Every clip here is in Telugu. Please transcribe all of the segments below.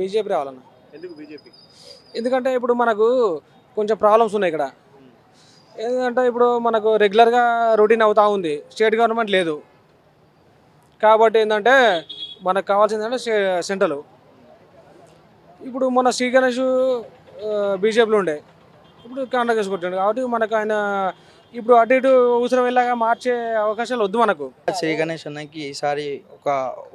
బీజేపీ రావాలన్న. ఎందుకు బీజేపీ? ఎందుకంటే ఇప్పుడు మనకు కొంచెం ప్రాబ్లమ్స్ ఉన్నాయి ఇక్కడ. ఎందుకంటే ఇప్పుడు మనకు రెగ్యులర్గా రొటీన్ అవుతా ఉంది. స్టేట్ గవర్నమెంట్ లేదు. కాబట్టి ఏంటంటే మనకు కావాల్సింది అంటే సెంట్రల్ ఇప్పుడు మన శ్రీ గణేష్ బీజేపీలో ఉండే. ఇప్పుడు కాంగ్రెస్ కొట్టాడు కాబట్టి మనకు ఆయన ఇప్పుడు అటు ఇటు ఊసరం వెళ్ళాగా మార్చే అవకాశాలు వద్దు మనకు. శ్రీ గణేష్ అన్నకి ఈసారి ఒక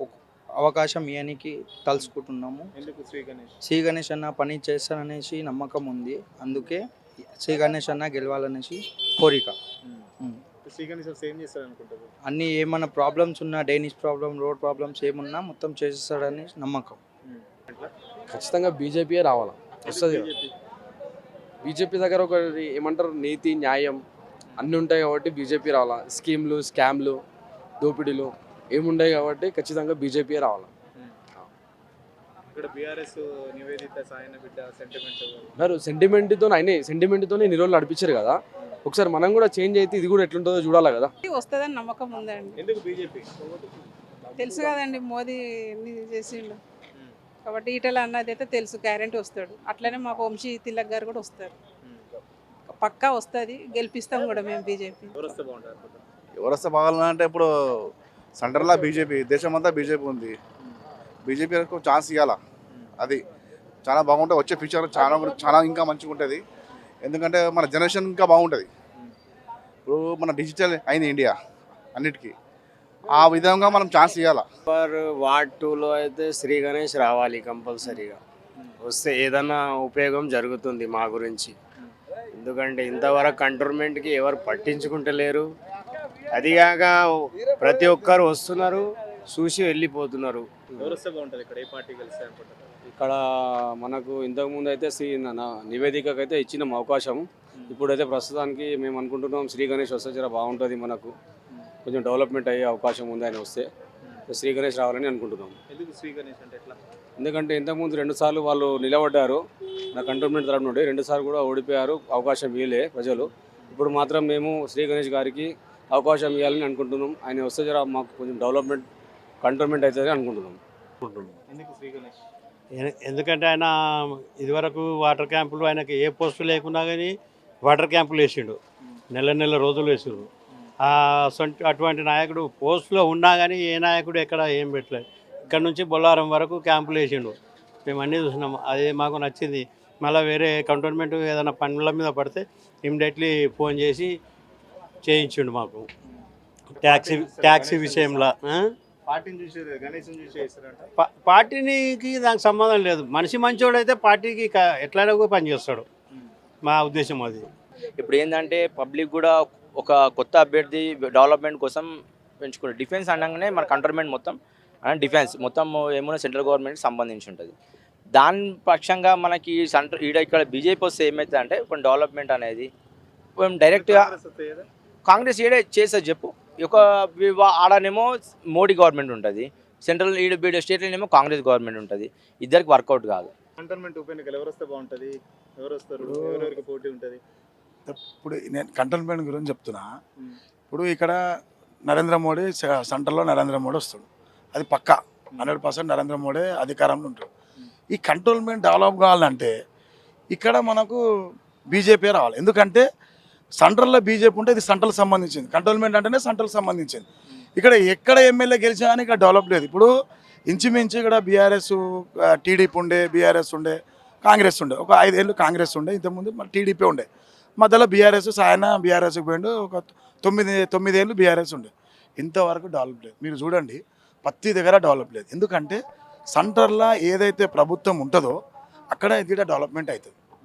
ఒక అవకాశం ఇవ్వడానికి తలుచుకుంటున్నాము. ఎందుకు శ్రీ గణేష్? శ్రీ గణేష్ అన్న పని చేస్తాననేసి నమ్మకం ఉంది. అందుకే శ్రీ గణేష్ అన్న గెలవాలనేసి కోరిక. ఉమ్. శ్రీ గణేష్ అసలు ఏం చేస్తారు అనుకుంటారు అన్ని ఏమైనా ప్రాబ్లమ్స్ ఉన్నా డైనిష్ ప్రాబ్లం రోడ్ ప్రాబ్లమ్స్ ఏమున్నా మొత్తం చేసేస్తాడని నమ్మకం. ఖచ్చితంగా బీజేపీయే రావాలా? వస్తుంది బీజేపీ దగ్గర ఒక ఏమంటారు? నీతి న్యాయం అన్నీ ఉంటాయి కాబట్టి బీజేపీ రావాలా? స్కీమ్లు స్కామ్లు దోపిడీలు. ఏముంటాయి కాబట్టి ఖచ్చితంగా బీజేపీయే రావాలా. ఇక్కడ బీఆర్ఎస్ నివేదిత సాయన బిడ్డ సెంటిమెంట్ అన్నారు సెంటిమెంట్తో అయినాయి సెంటిమెంట్తో ఇన్ని రోజులు నడిపించారు కదా. ఒకసారి మనం కూడా చేంజ్ అయితే ఇది కూడా ఎట్లుంటుందో చూడాలి కదా. వస్తుందని నమ్మకం ఉందండి. ఎందుకు బీజేపీ? తెలుసు కదండి మోదీ ఎన్ని చేసిండు. కాబట్టి ఈటల అన్నది అయితే తెలుసు గ్యారంటీ వస్తాడు. అట్లనే మాకు వంశీ తిలక్ గారు కూడా వస్తారు. పక్కా వస్తుంది గెలిపిస్తాం కూడా మేము బీజేపీ. ఎవరు వస్తే బాగుంటారు ఎవరు వస్తే బాగాలంటే ఇప్పుడు సెంటర్లో బీజేపీ దేశమంతా బీజేపీ ఉంది. బీజేపీ ఛాన్స్ ఇవ్వాలా అది చాలా బాగుంటుంది. వచ్చే ఫ్యూచర్ చాలా చాలా ఇంకా మంచిగా ఉంటుంది. ఎందుకంటే మన జనరేషన్ ఇంకా బాగుంటుంది. ఇప్పుడు మన డిజిటల్ అయింది ఇండియా అన్నిటికీ. ఆ విధంగా మనం ఛాన్స్ ఇవ్వాలా ఫర్ వార్డ్ టూలో అయితే శ్రీ గణేష్ రావాలి కంపల్సరీగా. వస్తే ఏదన్నా ఉపయోగం జరుగుతుంది మా గురించి. ఎందుకంటే ఇంతవరకు కంటోన్మెంట్కి ఎవరు పట్టించుకుంటలేరు. అదిగాక ప్రతి ఒక్కరు వస్తున్నారు చూసి వెళ్ళిపోతున్నారు. ఇక్కడ? మనకు ఇంతకుముందు అయితే శ్రీ నివేదికకు అయితే ఇచ్చిన అవకాశం ఇప్పుడైతే ప్రస్తుతానికి మేము అనుకుంటున్నాం శ్రీ గణేష్ వస్తే జర బాగుంటుంది మనకు. కొంచెం డెవలప్మెంట్ అయ్యే అవకాశం ఉంది ఆయన వస్తే. శ్రీ గణేష్ రావాలని అనుకుంటున్నాం. ఎందుకు శ్రీ గణేష్ అంటే ఎట్లా? ఎందుకంటే ఇంతకుముందు రెండు సార్లు వాళ్ళు నిలబడ్డారు. నా కంటోన్మెంట్ తరఫు నుండి రెండు సార్లు కూడా ఓడిపోయారు. అవకాశం ఇవ్వలే ప్రజలు. ఇప్పుడు మాత్రం మేము శ్రీ గణేష్ గారికి అవకాశం ఇవ్వాలని అనుకుంటున్నాం. ఆయన వస్తే జర మాకు కొంచెం డెవలప్మెంట్ కంటోన్మెంట్ అవుతుంది అనుకుంటున్నాం. ఎందుకు శ్రీ గణేష్? ఎ- ఎందుకంటే ఆయన ఇదివరకు వాటర్ క్యాంపులు ఆయనకి ఏ పోస్టు లేకున్నా కానీ వాటర్ క్యాంపులు వేసిండు. నెల నెల రోజులు వేసిండు. అటువంటి నాయకుడు పోస్టులో ఉన్నా కానీ ఏ నాయకుడు ఎక్కడ ఏం పెట్టలేదు. ఇక్కడ నుంచి బొల్లారం వరకు క్యాంపులు వేసిండు. మేము అన్నీ చూసినాం. అది మాకు నచ్చింది. మళ్ళీ వేరే కంటోన్మెంట్ ఏదైనా పనుల మీద పడితే ఇమ్మీడియట్లీ ఫోన్ చేసి చేయించిండు మాకు. ట్యాక్సీ ట్యాక్సీ విషయంలో ఆ? పార్టీని చూసి గణేష్ చూసి చేస్తారంట పా- పార్టీనికి దానికి సంబంధం లేదు. మనిషి మంచోడైతే పార్టీకి ఎట్లయినా కూడా పనిచేస్తాడు మా ఉద్దేశం అది. ఇప్పుడు ఏంటంటే పబ్లిక్ కూడా ఒక కొత్త అభ్యర్థి డెవలప్మెంట్ కోసం పెంచుకుంటారు డిఫెన్స్ అనగానే మన కంటోన్మెంట్ మొత్తం డిఫెన్స్ మొత్తం ఏమైనా సెంట్రల్ గవర్నమెంట్ సంబంధించి ఉంటుంది. దాని పక్షంగా మనకి సెంటర్ ఈడ ఇక్కడ బీజేపీ వస్తే ఏమవుతుంది అంటే కొన్ని డెవలప్మెంట్ అనేది డైరెక్ట్గా కాంగ్రెస్ ఏడే చేస్తుంది చెప్పు. ఒక వా- ఆడనేమో మోడీ గవర్నమెంట్ ఉంటుంది. సెంట్రల్ ఈడ బీడ స్టేట్లోనేమో కాంగ్రెస్ గవర్నమెంట్ ఉంటుంది. ఇద్దరికి వర్కౌట్ కాదు. కంటోన్మెంట్ ఉప ఎన్నికలు ఎవరు వస్తే బాగుంటుంది? ఎవరు వస్తారు? ఎవరెవరికి పోటీ ఉంటుంది? ఇప్పుడు నేను కంటోన్మెంట్ గురించి చెప్తున్నా. ఇప్పుడు ఇక్కడ నరేంద్ర మోడీ సెంటర్లో నరేంద్ర మోడీ వస్తాడు. అది పక్కా. హండ్రెడ్ పర్సెంట్ నరేంద్ర మోడీ అధికారంలో ఉంటాడు. ఈ కంటోన్మెంట్ డెవలప్ కావాలంటే ఇక్కడ మనకు బీజేపీ రావాలి. ఎందుకంటే సెంట్రల్లో బీజేపీ ఉంటే ఇది సెంట్రల్ సంబంధించింది. కంటోన్మెంట్ అంటేనే సెంట్రల్ సంబంధించింది. ఇక్కడ ఎక్కడ ఎమ్మెల్యే గెలిచినా కానీ ఇక్కడ డెవలప్ లేదు. ఇప్పుడు ఇంచుమించు ఇక్కడ బీఆర్ఎస్ టీడీపీ ఉండే బీఆర్ఎస్ ఉండే కాంగ్రెస్ ఉండే. ఒక ఐదేళ్ళు కాంగ్రెస్ ఉండే ఇంతకుముందు మరి టీడీపీ ఉండే. మధ్యలో బీఆర్ఎస్ సాయన బీఆర్ఎస్కి పోయిండు. ఒక తొమ్మిది తొమ్మిదేళ్ళు బీఆర్ఎస్ ఉండే. ఇంతవరకు డెవలప్ లేదు. మీరు చూడండి ప్రతి దగ్గర డెవలప్ లేదు. ఎందుకంటే సెంటర్లో ఏదైతే ప్రభుత్వం ఉంటుందో అక్కడ ఇది డెవలప్మెంట్ అవుతుంది.